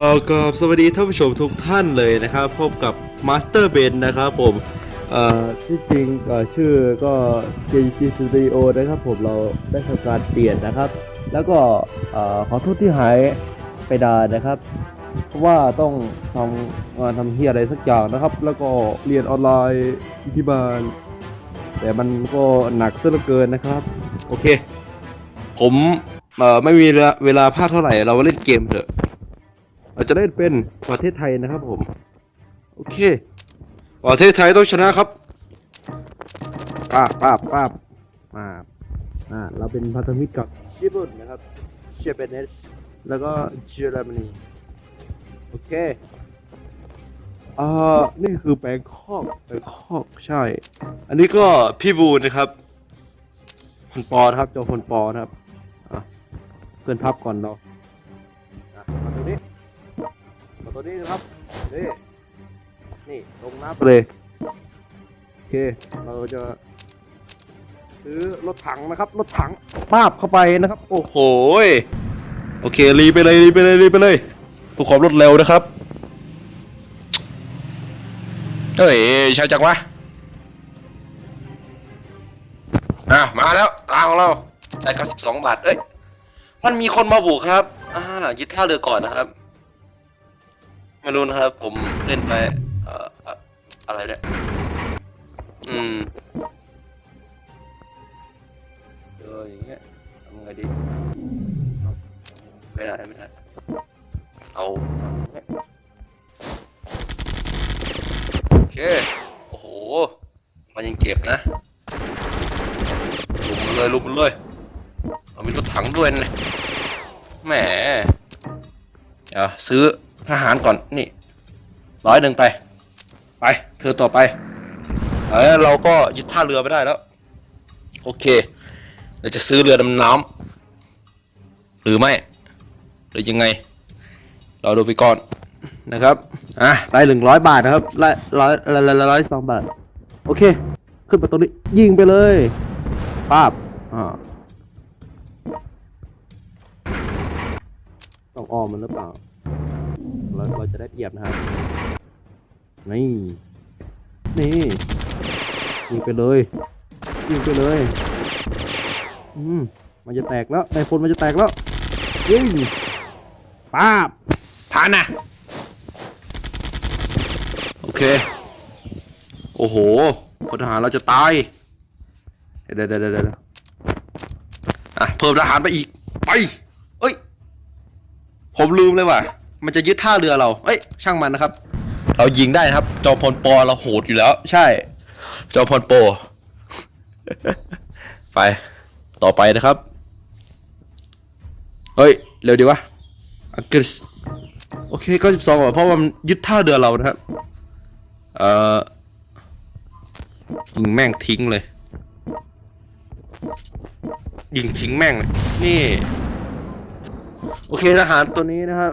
เออกับสวัสดีท่านผู้ชมทุกท่านเลยนะครับ พบกับมาสเตอร์เบนนะครับผมเอ่อที่จริงเอ่อชื่อก็ JG Studio นะครับผมเราได้ทำการเปลี่ยนนะครับ แล้วก็เอ่อขอโทษที่หายไปนานนะครับ เพราะว่าต้องทำงานทำเฮียอะไรสักอย่างนะครับ แล้วก็เรียนออนไลน์ที่บ้าน แต่มันก็หนักซะเหลือเกินนะครับ โอเค ผมเอ่อไม่มีเวลาพลาดเท่าไหร่เราเล่นเกมเถอะ เราจะได้เป็นประเทศไทยนะครับผม โอเค ประเทศไทยต้องชนะครับป้าบป้าบป้าบมาอ่าเราเป็นพันธมิตรกับชิบุนนะครับเชเปเนสแล้วก็เยอรมนีโอเคอ่านี่คือแบงคอกแบงคอกใช่ อันนี้ก็พี่บูนนะครับพลปอนะครับเจ้าพลปอนะครับอะเพื่อนพับก่อนเราอะมาตรงนี้มา ตัวนี้นะครับนี่นี่ลงน้ำไปเลยโอเคเราจะซื้อรถถังนะครับ รถถังป้าบเข้าไปนะครับ โอ้โหยโอเครีไปเลยรีไปเลยรีไปเลยผู้ความรวดเร็วนะครับเฮ้ยใช่จังวะอะมาแล้วตาของเราได้92บาทเอ้ยมันมีคนมาบุกครับ อ่ายึดท่าเรือก่อนนะครับ ไม่รู้นะครับ ผมเล่นไปเอ่อเอ่ออะไรเนี่ยอืมเจออย่างเงี้ยทำไงดีไม่ได้ไม่ได้เอาโอเคโอ้โห มันยังเจ็บนะลุมมันเลยลุมมันเลยเอามีรถถังด้วยนะแหมเดี๋ยวซื้อ ทหารก่อนนี่ร้อยหนึ่งไป ไป เธอต่อไปเออเราก็ยึดท่าเรือไปได้แล้ว โอเคเราจะซื้อเรือดำน้ำหรือไม่หรือยังไง เราดูไปก่อนนะครับอะได้หนึ่งร้อยบาทนะครับร้อยร้อยร้อยร้อยสองบาท โอเค ขึ้นไปตรงนี้ยิงไปเลยป้าบอ่าต้องออมมันหรือเปล่า เราเราจะได้เปรียบนะครับ นี่ นี่ยิงไปเลยยิงไปเลย อืม มันจะแตกแล้วในพลมันจะแตกแล้วยิงป้าบผ่านนะโอเค โอ้โหพลทหารเราจะตาย เดี๋ยวเดี๋ยวเดี๋ยวเดี๋ยวอะ เพิ่มทหารไปอีก ไป เอ้ย ผมลืมเลยว่ะ มันจะยึดท่าเรือเรา เอ้ย ช่างมันนะครับ เรายิงได้นะครับ จอมพลปอเราโหดอยู่แล้ว ใช่ จอมพลโป ไป ต่อไปนะครับ เฮ้ย เร็วดีวะ อังกฤษ โอเคก็สิบสองเพราะว่ามันยึดท่าเรือเรานะครับ เอ่อยิงแม่งทิ้งเลย ยิงทิ้งแม่งเลย นี่ โอเคทหารตัวนี้นะครับ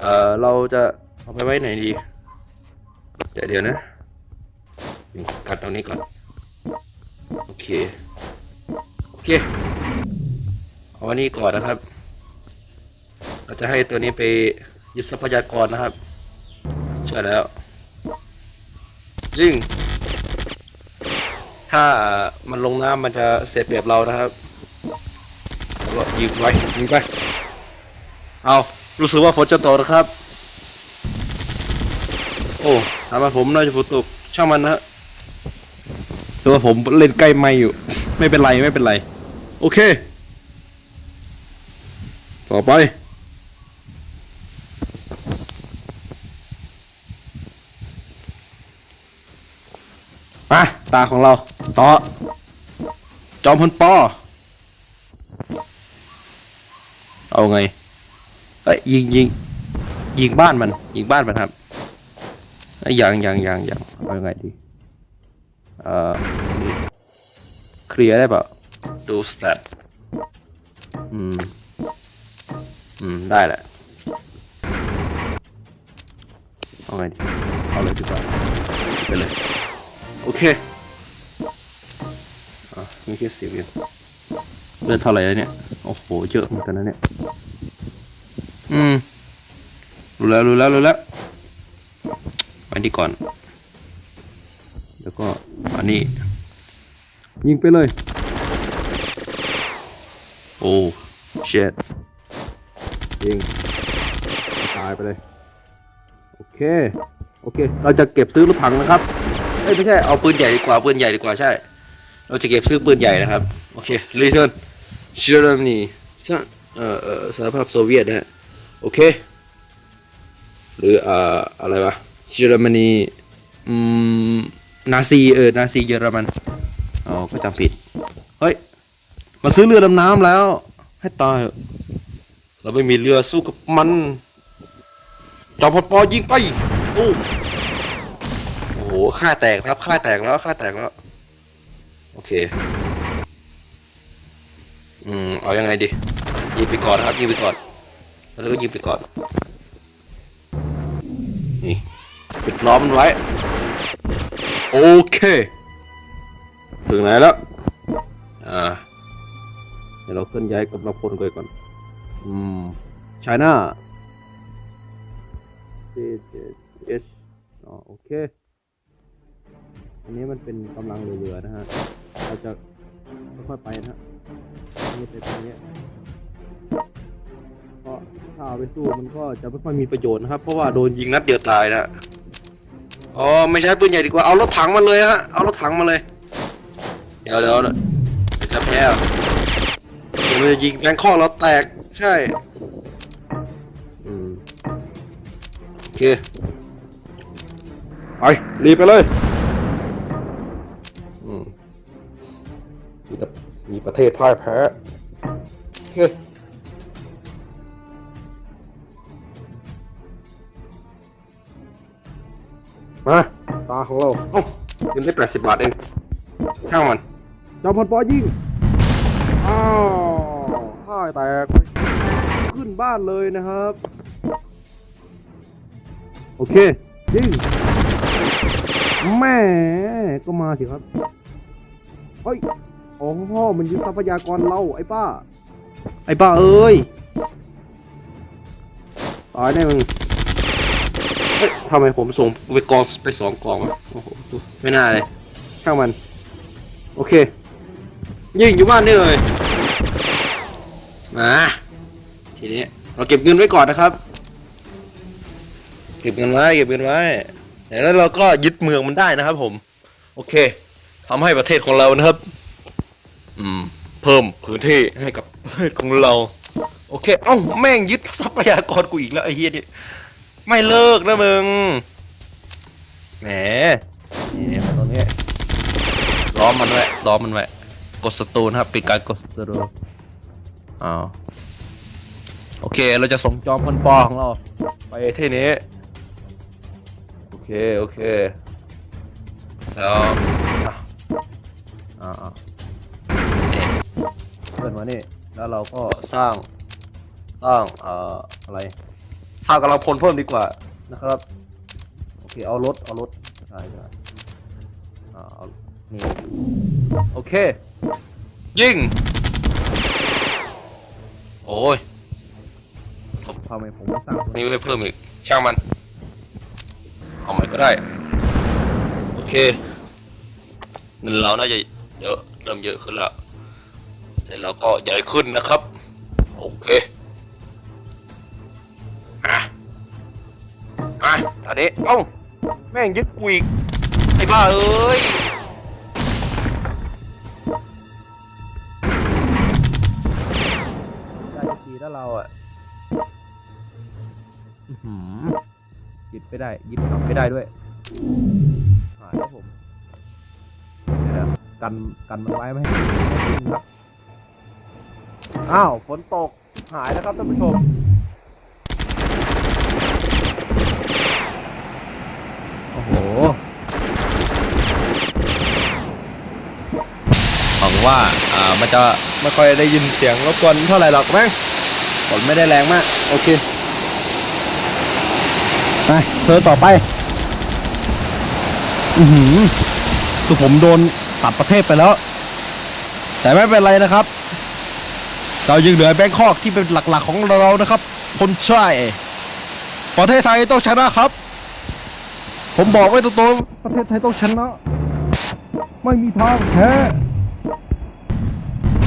เอ่อเราจะเอาไปไว้ไหนดีเดี๋ยวเดี๋ยวนะกัดตรงนี้ก่อน โอเค โอเค เอาวันนี้ก่อนนะครับ เราจะให้ตัวนี้ไปยึดทรัพยากรนะครับใช่แล้ว ยิ่ง ถ้ามันลงน้ำมันจะเสียเปรียบเรานะครับแล้วก็ยิงไว้ยิงไป เอา รู้สึกว่าฝนจะตกนะครับ โอ้ถามว่าผมน่าจะฝนตก ช่างมันนะฮะแต่ว่าผมเล่นใกล้ไม่อยู่ ไม่เป็นไรไม่เป็นไร โอเค ต่อไป มาตาของเรา ต่อ จอมพลปอเอาไง เอ้ยยิงยิงยิงบ้านมัน ยิงบ้านมันครับเอ้ยยังยังยังยังเอายังไงดีเอ่อนี่เคลียร์ได้เปล่าดูสแตทอืม อืม ได้แหละเอาไงดีเอาเลยดีกว่าไปเลย โอเค อะมีแค่สิบเองเลือดเท่าไหร่แล้วเนี่ย โอ้โห เยอะเหมือนกันนะเนี่ย อืมรู้แล้วรู้แล้วรู้แล้วไว้นี่ก่อน แล้วก็อันนี้ ยิงไปเลย โอ้เช็ดยิงตายไปเลย โอเค โอเค เราจะเก็บซื้อรถถังนะครับเอ้ยไม่ใช่เอาปืนใหญ่ดีกว่าปืนใหญ่ดีกว่าใช่ เราจะเก็บซื้อปืนใหญ่นะครับ โอเครีเทิร์นเชอร์นีสหเอ่อเอ่อสหภาพโซเวียตนะฮะ โอเค หรืออ่ออะไรวะเยอรมนีอืมนาซีเออนาซีเยอรมันอ๋อก็จำผิด เฮ้ย มาซื้อเรือดำน้ำแล้ว ให้ตายเราไม่มีเรือสู้กับมันจอมพลปอยิงไปอู้โอ้โหค่าแตกครับค่าแตกแล้วค่าแตกแล้ว โอเค อืม เอายังไงดียิงไปก่อนครับยิงไปก่อน แล้วก็ยิงไปก่อน นี่ปิดล้อมมันไว้ โอเค ถึงไหนแล้ว อ่า เดี๋ยวเราเคลื่อนย้ายกำลังพลไปก่อน อืมไชน่า J J H อ๋อโอเค อันนี้มันเป็นกำลังเรือๆนะฮะ เราจะค่อยๆไปนะฮะนี่ไปตรงเนี้ ยเพราะถ้าเอาไปสู้มันก็จะไม่ค่อยมีประโยชน์นะครับ เพราะว่าโดนยิงนัดเดียวตายนะอ๋อไม่ใช่ปืนใหญ่ดีกว่าเอารถถังมาเลยฮะเอารถถังมาเลย เดี๋ยวเดี๋ยวจะแพ้เหรอเดี๋ยวมันจะยิงแบงคอกเราแตกใช่อืมโอเคไปรีบไปเลยอืมมีแต่มีประเทศพ่ายแพ้โอเค มาตาของเราเอ้าเงินได้แปดสิบบาทเองช่างมันจอมพลปอยิงอ้าวพ่ายแตกขึ้นบ้านเลยนะครับ โอเคยิงแม่ก็มาสิครับเฮ้ยอ๋อมันยึดทรัพยากรเราไอ้ป้า ไอ้ป้าเอ้ยตายแน่มึง เฮ้ยทำไมผมส่งไปกองไปสองกองวะโอ้โหไม่น่าเลยช่างมัน โอเค ยิงอยู่บ้านนี่เลยมาทีนี้เราเก็บเงินไว้ก่อนนะครับ เก็บเงินไว้เก็บเงินไว้แล้วเราก็ยึดเมืองมันได้นะครับ ผม โอเคทำให้ประเทศของเรานะครับ อืม เพิ่มพื้นที่ให้กับประเทศของเรา โอเค เอ้าแม่งยึดทรัพยากรกูอีกแล้วไอ้เฮียนี่ ไม่เลิกนะมึง แหมนี่มตรงนี้ล้อมมันไว้ล้อมมันไว้กดสตูนะครับป็นการกดสตูอ้าวโอเค เราจะส่งจอมพลปอของเรา ไปที่นี้ โอเค โอเค แล้วอ่าเพื่อนมานี่ แล้วเราก็สร้าง สร้าง เอ่อ อะไร สร้างกำลังพลเพิ่มดีกว่านะครับ โอเค เอารถ เอารถใช่ใช่อ่าเอานี่โอเค ยิง โอ้ย ทำไมผมไม่สร้างนี่ไม่เพิ่มอีก ช่างมัน เอาใหม่ก็ได้ โอเค เงินเราน่าจะเยอะเริ่มเยอะขึ้นแล้วแต่เราก็ใหญ่ขึ้นนะครับ โอเค นนี้เอ้าแม่งยึดกูอีกไอ้บ้าเอ้ยได้ทีแล้วเราอะอื้อหือยึดไม่ได้ยึดกลับไม่ได้ด้วยหายครับผมเดี๋ยวๆกันกันมันไว้ไม่ให้ให้ขึ้นครับอ้าวฝนตกหายแล้วครับท่านผู้ชม โอ้โหหวังว่าอ่ามันจะไม่ค่อยได้ยินเสียงรบกวนเท่าไหร่หรอกมั้งฝนไม่ได้แรงมาก โอเคไปเธอต่อไป อือหือคือผมโดนตัดประเทศไปแล้ว แต่ไม่เป็นไรนะครับ เรายังเหลือแบงคอกที่เป็นหลักๆของเรานะครับ คนช่วยประเทศไทยต้องชนะครับ ผมบอกไว้ตรงๆประเทศไทยต้องชนะ ไม่มีทางแพ้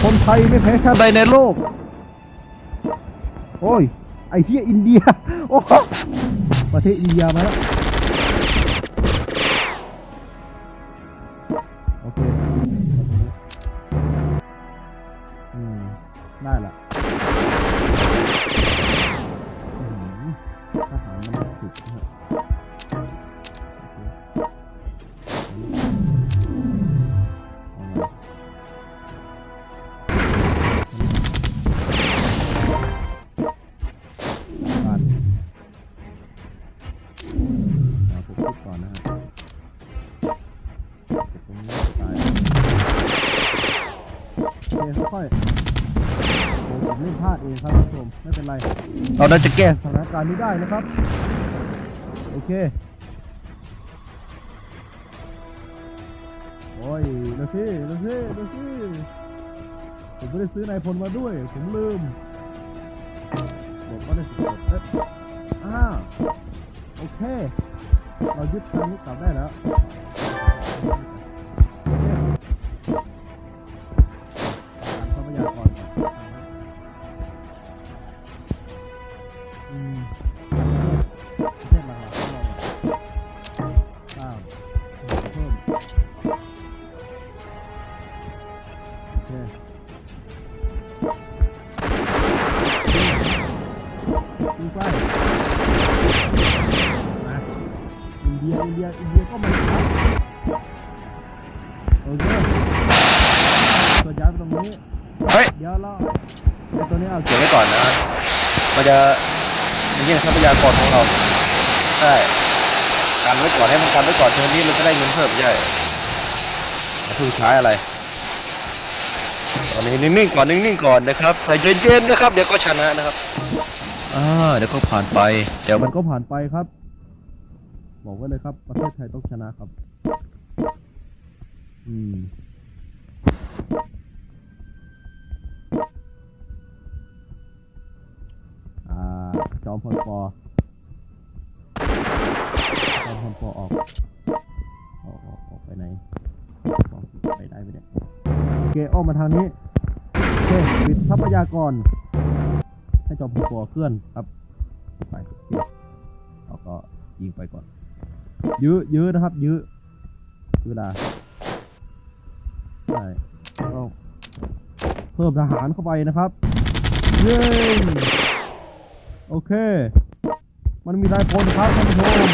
คนไทยไม่แพ้ชาติใดในโลก โอ้ย ไอ้เหี้ยอินเดีย โอ้โหประเทศอินเดียมาแล้ว โอเคอืมได้ละอืมทหารมันสุดนะ เราน่าจะแก้สถานการณ์นี้ได้นะครับ โอเค โอ้ยเดี๋ยวสิเดี๋ยวสิเดี๋ยวสิผมไม่ได้ซื้อนายพลมาด้วย ผมลืมบอกว่าได้สุดเอ๊ะอ่าโอเค เรายึดทางนี้กลับได้แล้ว ตัวนี้เอาเก็บไว้ก่อนนะ มันจะมันแย่งทรัพยากรของเราใช่กันไว้ก่อนให้มันกันไว้ก่อนเทอมนี้เราจะได้เงินเพิ่มใช่อย่าเพิ่งใช้อะไรตอนนี้นิ่งๆก่อนนิ่งๆก่อนนะครับใจเย็นๆนะครับ เดี๋ยวก็ชนะนะครับอ่าเดี๋ยวก็ผ่านไป เดี๋ยวมัมันนก็ผ่านไปครับ บอกไว้เลยครับ ประเทศไทยต้องชนะครับ อืม จอมพลปอจอมพลปอออกออกออกออกไปไหนไปได้ไหมเนี่ยโอเคออกมาทางนี้โอเคปิดทรัพยากร ให้จอมพลปอเคลื่อนครับไปเราก็ยิงไปก่อน ยื้อยื้อนะครับ ยื้อเวลาใช่แล้วก็เพิ่มทหารเข้าไปนะครับ เยิง โอเค มันมีนายพลครับท่านผู้ชม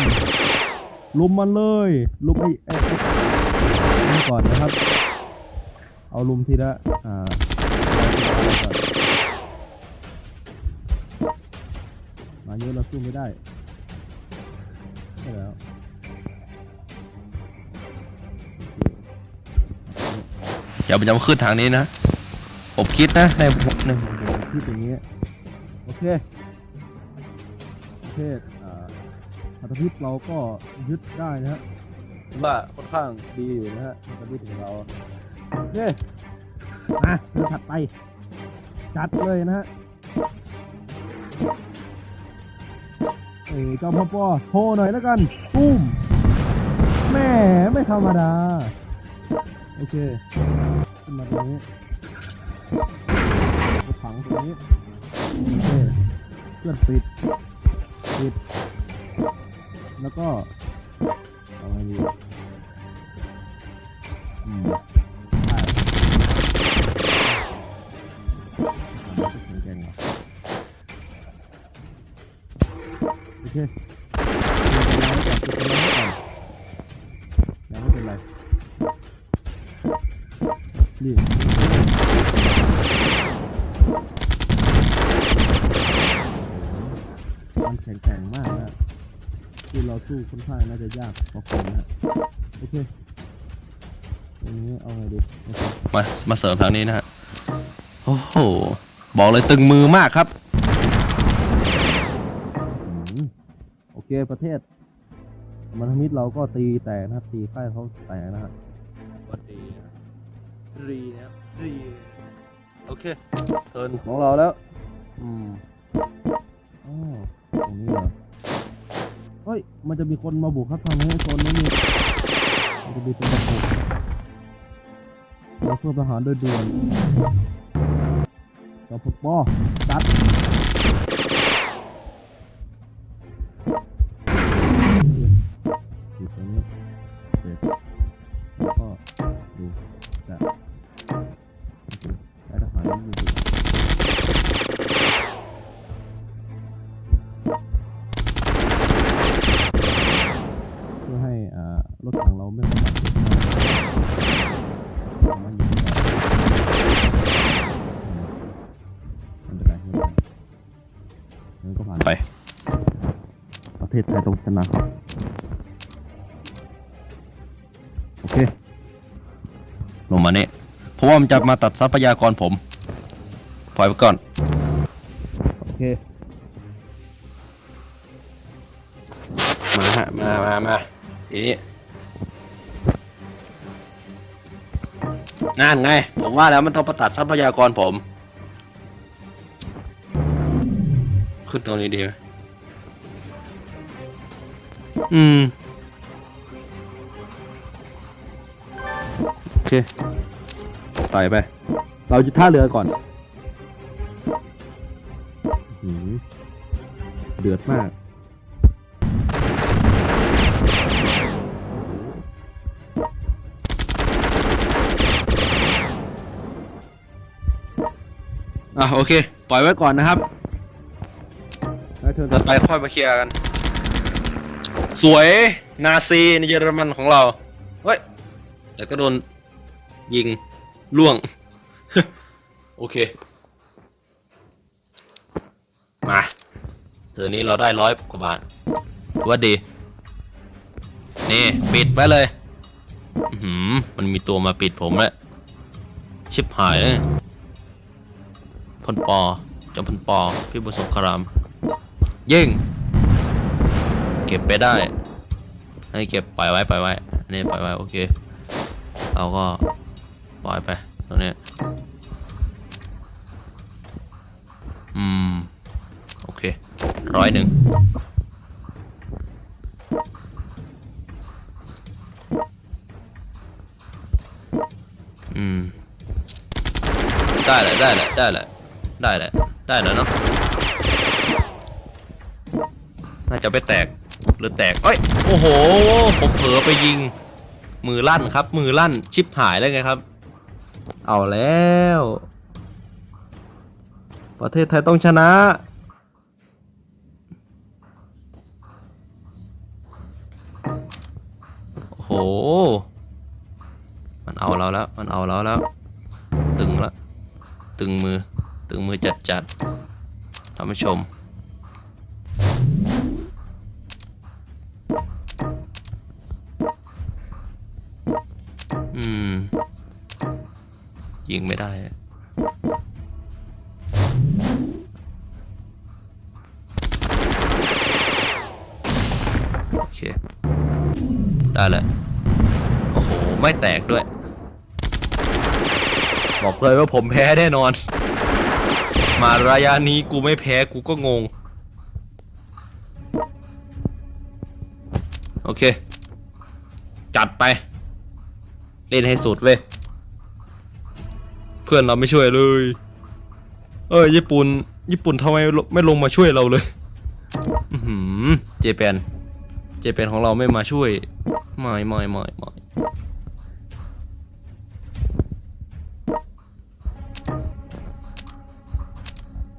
ลุมมันเลยลุมไอ้ไอ้ไอ้นี่ก่อนนะครับ เอาลุมทีละอ่ามาเยอะเราสู้ไม่ได้ใช่แล้วอย่าไปจำขึ้นทางนี้นะผมคิดนะในหนึ่งเดี๋ยวที่ตรงนี้โอเคประ เทศอ่าพันธมิตรเราก็ยึดได้นะฮะว่าค่อนข้างดีอยู่นะฮะพันธมิตรของเราโอเคมาเรื่องถัดไป จัดเลยนะฮะเอ้ยจอมพปโทรหน่อยแล้วกันตุ้มแม่ไม่ธรรมดา โอเคขึ้นมาตรงนี้เอาถังตรงนี้โอเคเพื่อนปิด ปิดแล้วก็เอาไงดีอืมได้อ่าไม่ถึงแกงว่ะโอเคยังไม่เป็นไรรีบ สู้ค่อนข้างน่าจะยากพอคนนะฮะโอเคตรงนี้เอาไงดีโอเคมามาเสริมทางนี้นะฮะโอ้โหบอกเลยตึงมือมากครับอืมโอเคประเทศมันธมิตรเราก็ตีแตกนะครับตีค่ายเขาแตกนะฮะก็ดีรีนะรีโอเคเทิร์นของเราแล้ว อืมอ๋อตรงนี้เหรอ อ้ย มันจะมีคนมาบุกครับทางนี้โซนนี้นี่มันจะมีคนมาบุกเราเพื่อประหารโดยด่วนเราพปอตัด เพราะว่ามันจะมาตัดทรัพยากรผม ปล่อยไปก่อน โอเค มาฮะมามามาทีนี้นั่นไง ผมว่าแล้วมันต้องประตัดทรัพยากรผม ขึ้นตรงนี้ดีไหมอืม โอเค ไปไป เราจะท่าเรือก่อนอื้อหือเดือดมาก อะโอเค ปล่อยไว้ก่อนนะครับ แล้วเธอต่อไปค่อยมาเคลียร์กัน สวยนาซีในเยอรมันของเรา เฮ้ย แต่ก็โดนยิง ล่วง โอเค มาเธอนี้เราได้ร้อยกว่าบาทว่าดี นี่ ปิดไว้เลยหือมันมีตัวมาปิดผมแล้ว ชิบหายเลยพลปอจอมพลปอ พี่บุญสงคราม ยิง เก็บไปได้ให้เก็บปล่อยไว้ปล่อยไว้อันนี่ปล่อยไว้ โอเค เราก็ ปล่อยไปตรงนี้อืม โอเคร้อยหนึ่งอืม ได้แหละได้แหละได้แหละได้แหละได้แล้วเนาะน่าจะไปแตกหรือแตกเอ้ยโอ้โห ผมเผลอไปยิง มือลั่นครับ มือลั่นชิปหายแล้วไงครับ เอาแล้ว ประเทศไทยต้องชนะ โอ้โห มันเอาเราแล้ว มันเอาเราแล้ว ตึงละ ตึงมือ ตึงมือจัดจัดท่านผู้ชมอืม ยิงไม่ได้ โอเค ได้แล้วโอ้โห ไม่แตกด้วย บอกเลยว่าผมแพ้แน่นอน มาระยะนี้กูไม่แพ้กูก็งง โอเค จัดไป เล่นให้สุดเว้ย เพื่อนเราไม่ช่วยเลย เออญี่ปุ่น ญี่ปุ่นทำไมไม่ลงมาช่วยเราเลยอือหือเจแปนเจแปนของเราไม่มาช่วยไม่ไม่ไม่ไม่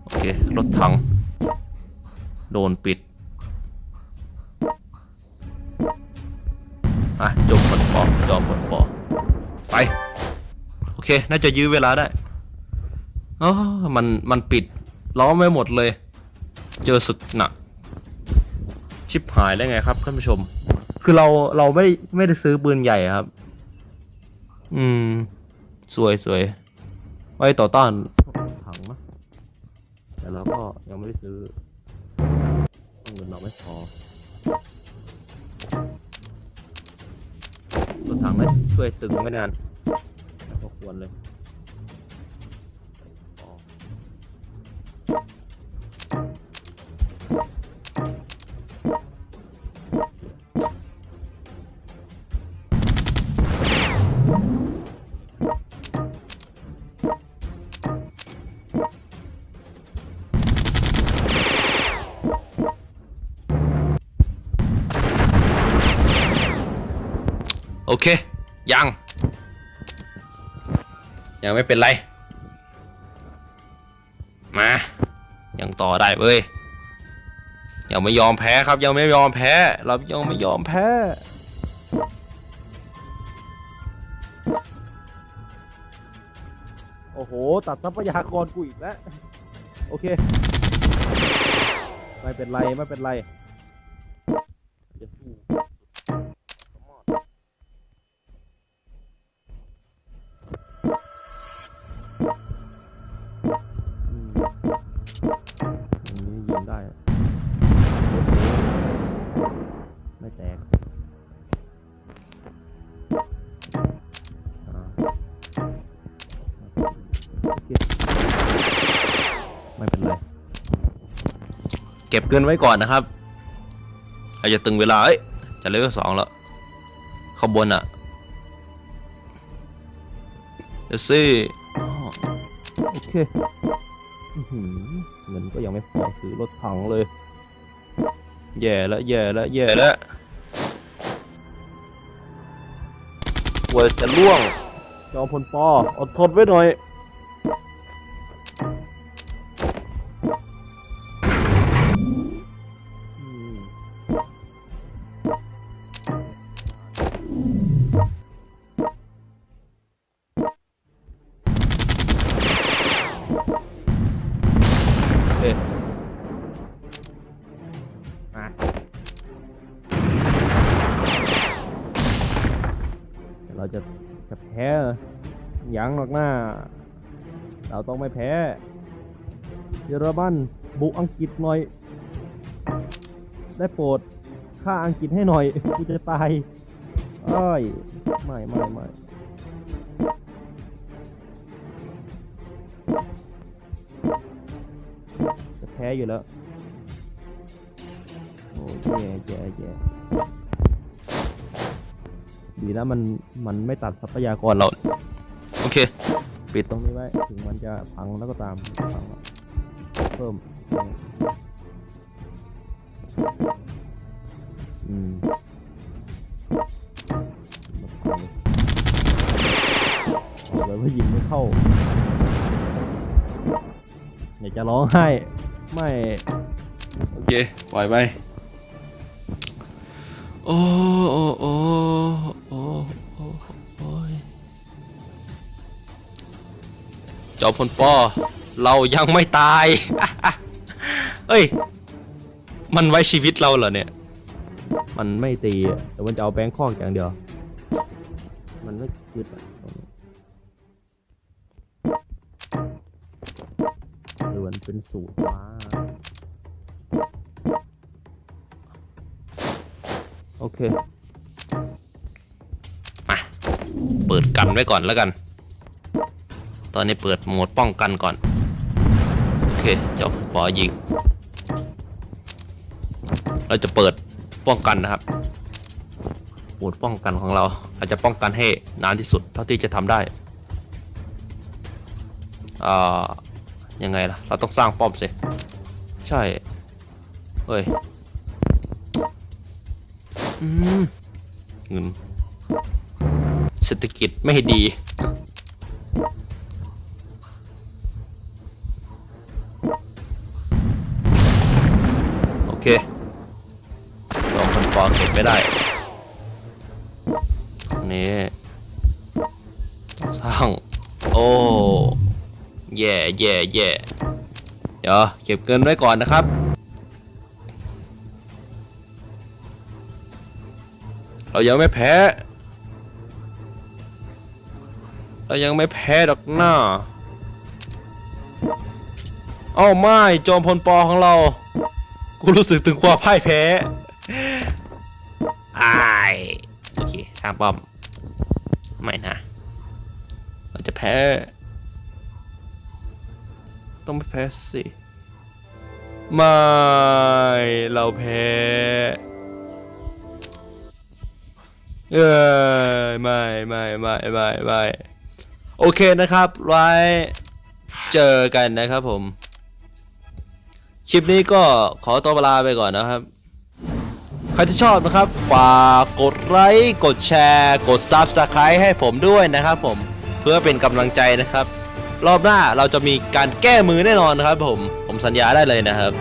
โอเค รถถัง โดนปิด อะจมผลปอจอมผลปอไป เค น่าจะยื้อเวลาได้อ๋อมันมันปิดล้อมไว้หมดเลย เจอศึกหนักชิบหายได้ไงครับท่านผู้ชม คือเราเราไม่ไม่ได้ซื้อปืนใหญ่ครับ อืม สวยสวยไว้ต่อต้านถังนะแต่เราก็ยังไม่ได้ซื้อเงินเราไม่พอรถถังนั้นช่วยตึงไม่นานแต่ก็ 完了。OK，样。 ยังไม่เป็นไร มา ยังต่อได้เว้ย ยังไม่ยอมแพ้ครับ ยังไม่ยอมแพ้ เรายังไม่ยอมแพ้โอ้โห ตัดทรัพยากรกูอีกแล้ว โอเค ไม่เป็นไร ไม่เป็นไร ก็บเงินไว้ก่อนนะครับเราจะตึงเวลาเอ้ยจะเลเวลสองแล้วขางบวนอะเดี๋ยวสิโอเคอื้อหือเงินก็ยังไม่พอซื้อรถถังเลย แย่แล้วแย่แล้วแย่แล้วกลัวจะล่วง จอมพลปออดทนไว้หน่อย ต้องไม่แพ้ เยอรมันบุกอังกฤษหน่อย ได้โปรดฆ่าอังกฤษให้หน่อยกูจะตายเอ้ยไม่ไม่ไม่จะแพ้อยู่แล้ว โอ้แย่แย่แย่ดีนะมันมันไม่ตัดทรัพยากรเรา โอเค ปิดตรงนี้ไว้ ถึงมันจะพังแล้วก็ตามพังเพิ่มอืมบอกเลยว่ายิงไม่เข้า อยากจะร้องไห้ ไม่ โอเค ปล่อยไป โอ้ โอ้ โอ้ โอ้ โอ้ จอมพลปอเรายังไม่ตาย เอ้ย มันไว้ชีวิตเราเหรอเนี่ย มันไม่ตีอะแต่มันจะเอาแบงค์คอกอย่างเดียว มันไม่ยึดอะตรงนี้หรือมันเป็นสูตรว้าโอเค มา เปิดกันไว้ก่อนแล้วกัน ตอนนี้เปิดโหมดป้องกันก่อน โอเคจบปอยิง เราจะเปิดป้องกันนะครับโหมดป้องกันของเรา เราจะป้องกันให้นานที่สุดเท่าที่จะทำได้อ่ายังไงล่ะ เราต้องสร้างป้อมสิ ใช่ เฮ้ย อืมเงินเศรษฐกิจไม่ดี ต้อง โอ้แย่แย่แย่เดี๋ยวเก็บเงินไว้ก่อนนะครับ เรายังไม่แพ้ เรายังไม่แพ้ดอกหน้าเอ้าไม่จอมพลปอของเรา กูรู้สึกถึงความพ่ายแพ้ไอโอเคสร้างป้อม ไม่นะ จะแพ้ ต้องไม่แพ้สิ ไม่ เราแพ้ เออไม่ไม่ไม่ไม่ไม่โอเคนะครับ ไว้เจอกันนะครับผม คลิปนี้ก็ขอตัวลาไปก่อนนะครับใครที่ชอบนะครับ ฝากกดไลค์ กดแชร์ กด Subscribe ให้ผมด้วยนะครับผม เพื่อเป็นกำลังใจนะครับ รอบหน้าเราจะมีการแก้มือแน่นอนนะครับ ผมผมสัญญาได้เลยนะครับ